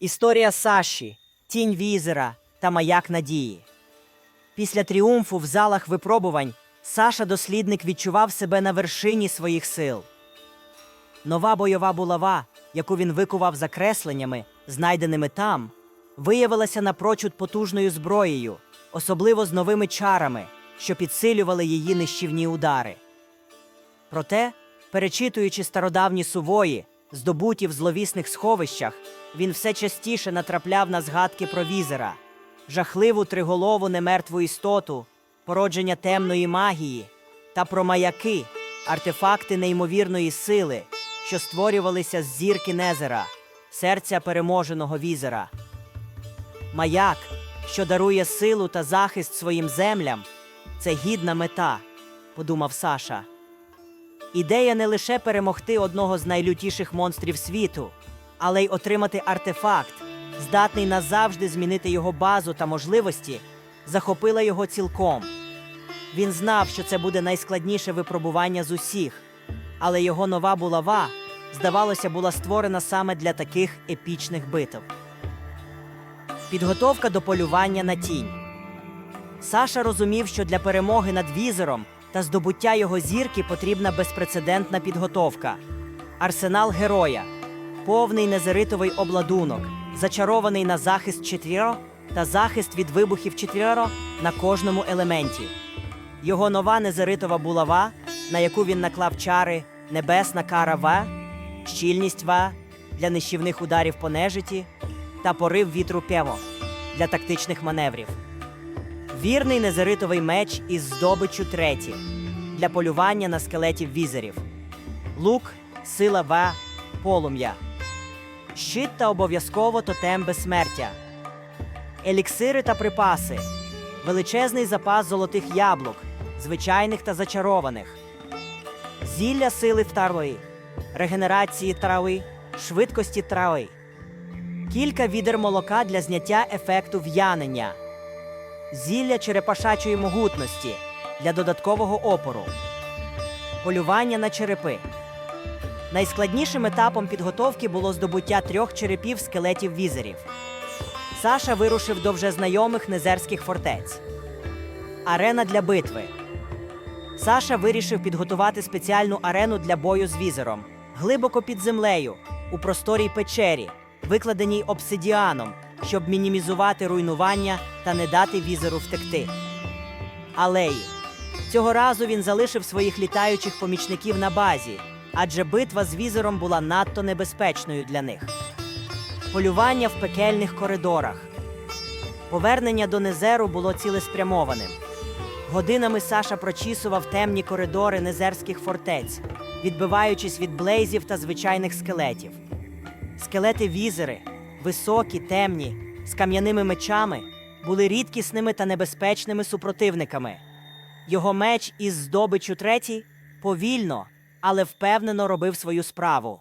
Історія Саші, Тінь візера та маяк надії. Після тріумфу в залах випробувань Саша дослідник відчував себе на вершині своїх сил. Нова бойова булава, яку він викував за кресленнями, знайденими там, виявилася напрочуд потужною зброєю, особливо з новими чарами, що підсилювали її нищівні удари. Проте, перечитуючи стародавні сувої, здобуті в зловісних сховищах, він все частіше натрапляв на згадки про візера, жахливу триголову немертву істоту, породження темної магії та про маяки, артефакти неймовірної сили, що створювалися з зірки Незера, серця переможеного візера. Маяк, що дарує силу та захист своїм землям, це гідна мета, подумав Саша. Ідея не лише перемогти одного з найлютіших монстрів світу, але й отримати артефакт, здатний назавжди змінити його базу та можливості, захопила його цілком. Він знав, що це буде найскладніше випробування з усіх, але його нова булава, здавалося, була створена саме для таких епічних битв. Підготовка до полювання на тінь. Саша розумів, що для перемоги над візером та здобуття його зірки потрібна безпрецедентна підготовка. Арсенал героя, повний незеритовий обладунок, зачарований на захист четвіро та захист від вибухів четвіро на кожному елементі. Його нова незеритова булава, на яку він наклав чари небесна кара Ва, щільність Ва для нищівних ударів по нежиті та порив вітру Пево для тактичних маневрів. Вірний незеритовий меч із здобиччю треті для полювання на скелетів візерів. Лук, сила Ва, полум'я. Щит та обов'язково тотем безсмертя. Еліксири та припаси. Величезний запас золотих яблук, звичайних та зачарованих. Зілля сили трави, регенерації трави, швидкості трави. Кілька відер молока для зняття ефекту в'янення зілля черепашачої могутності для додаткового опору, полювання на черепи. Найскладнішим етапом підготовки було здобуття трьох черепів скелетів візерів. Саша вирушив до вже знайомих незерських фортець. Арена для битви. Саша вирішив підготувати спеціальну арену для бою з візером глибоко під землею, у просторій печері, викладеній обсидіаном, щоб мінімізувати руйнування та не дати візеру втекти. Алеї. Цього разу він залишив своїх літаючих помічників на базі, адже битва з візером була надто небезпечною для них. Полювання в пекельних коридорах. Повернення до Незеру було цілеспрямованим. Годинами Саша прочісував темні коридори незерських фортець, відбиваючись від блейзів та звичайних скелетів. Скелети візери, високі, темні, з кам'яними мечами, були рідкісними та небезпечними супротивниками. Його меч із здобиччю третій повільно, але впевнено робив свою справу.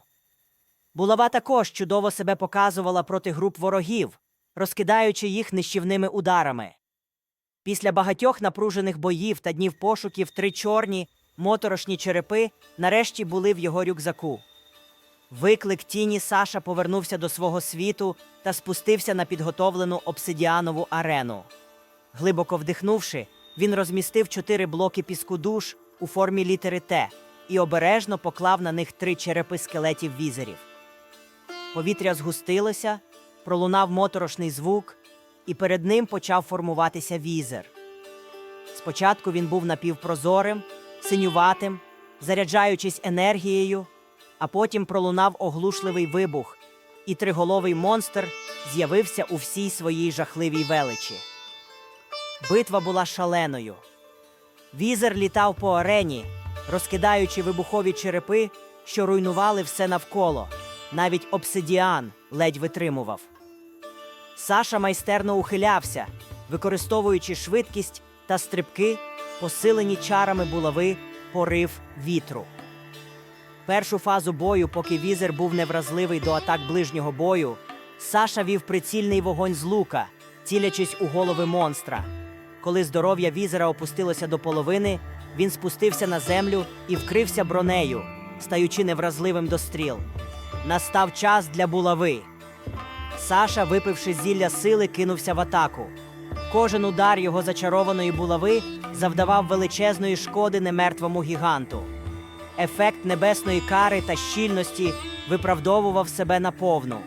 Булава також чудово себе показувала проти груп ворогів, розкидаючи їх нищівними ударами. Після багатьох напружених боїв та днів пошуків три чорні, моторошні черепи нарешті були в його рюкзаку. Виклик тіні Саша повернувся до свого світу та спустився на підготовлену обсидіанову арену. Глибоко вдихнувши, він розмістив чотири блоки піску душ у формі літери Т і обережно поклав на них три черепи скелетів візерів. Повітря згустилося, пролунав моторошний звук, і перед ним почав формуватися візер. Спочатку він був напівпрозорим, синюватим, заряджаючись енергією, а потім пролунав оглушливий вибух, і триголовий монстр з'явився у всій своїй жахливій величі. Битва була шаленою. Візер літав по арені, розкидаючи вибухові черепи, що руйнували все навколо. Навіть обсидіан ледь витримував. Саша майстерно ухилявся, використовуючи швидкість та стрибки, посилені чарами булави, порив вітру. Першу фазу бою, поки візер був невразливий до атак ближнього бою, Саша вів прицільний вогонь з лука, цілячись у голови монстра. Коли здоров'я візера опустилося до половини, він спустився на землю і вкрився бронею, стаючи невразливим до стріл. Настав час для булави. Саша, випивши зілля сили, кинувся в атаку. Кожен удар його зачарованої булави завдавав величезної шкоди немертвому гіганту. Ефект небесної кари та щільності виправдовував себе наповну.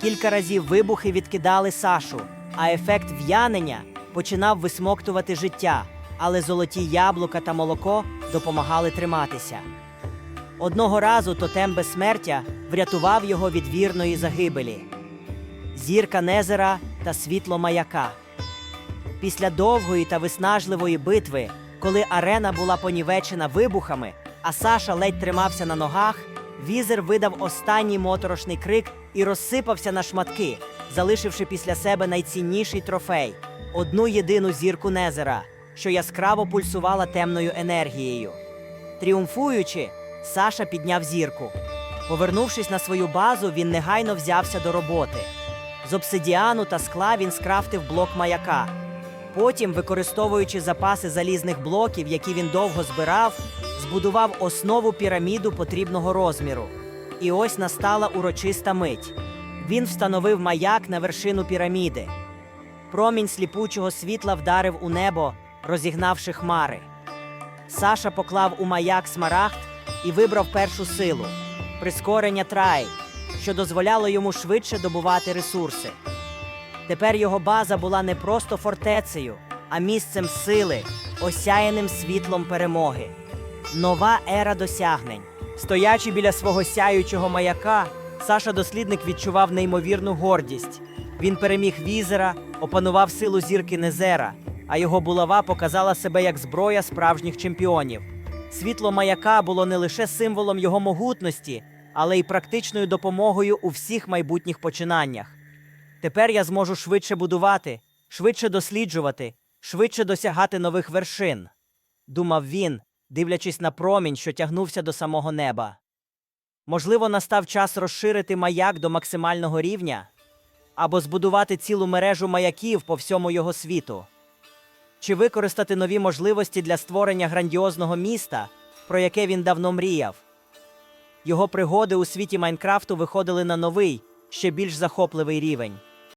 Кілька разів вибухи відкидали Сашу, а ефект в'янення починав висмоктувати життя, але золоті яблука та молоко допомагали триматися. Одного разу тотем безсмертя врятував його від вірної загибелі. Зірка Незера та світло маяка. Після довгої та виснажливої битви, коли арена була понівечена вибухами, а Саша ледь тримався на ногах, візер видав останній моторошний крик і розсипався на шматки, залишивши після себе найцінніший трофей одну єдину зірку Незера, що яскраво пульсувала темною енергією. Тріумфуючи, Саша підняв зірку. Повернувшись на свою базу, він негайно взявся до роботи. З обсидіану та скла він скрафтив блок маяка. Потім, використовуючи запаси залізних блоків, які він довго збирав, збудував основу піраміду потрібного розміру. І ось настала урочиста мить. Він встановив маяк на вершину піраміди. Промінь сліпучого світла вдарив у небо, розігнавши хмари. Саша поклав у маяк смарагд і вибрав першу силу прискорення трай, що дозволяло йому швидше добувати ресурси. Тепер його база була не просто фортецею, а місцем сили, осяяним світлом перемоги. Нова ера досягнень. Стоячи біля свого сяючого маяка, Саша дослідник відчував неймовірну гордість. Він переміг візера, опанував силу зірки Незера, а його булава показала себе як зброя справжніх чемпіонів. Світло маяка було не лише символом його могутності, але й практичною допомогою у всіх майбутніх починаннях. Тепер я зможу швидше будувати, швидше досліджувати, швидше досягати нових вершин, думав він, дивлячись на промінь, що тягнувся до самого неба. Можливо, настав час розширити маяк до максимального рівня або збудувати цілу мережу маяків по всьому його світу, чи використати нові можливості для створення грандіозного міста, про яке він давно мріяв. Його пригоди у світі Майнкрафту виходили на новий, ще більш захопливий рівень.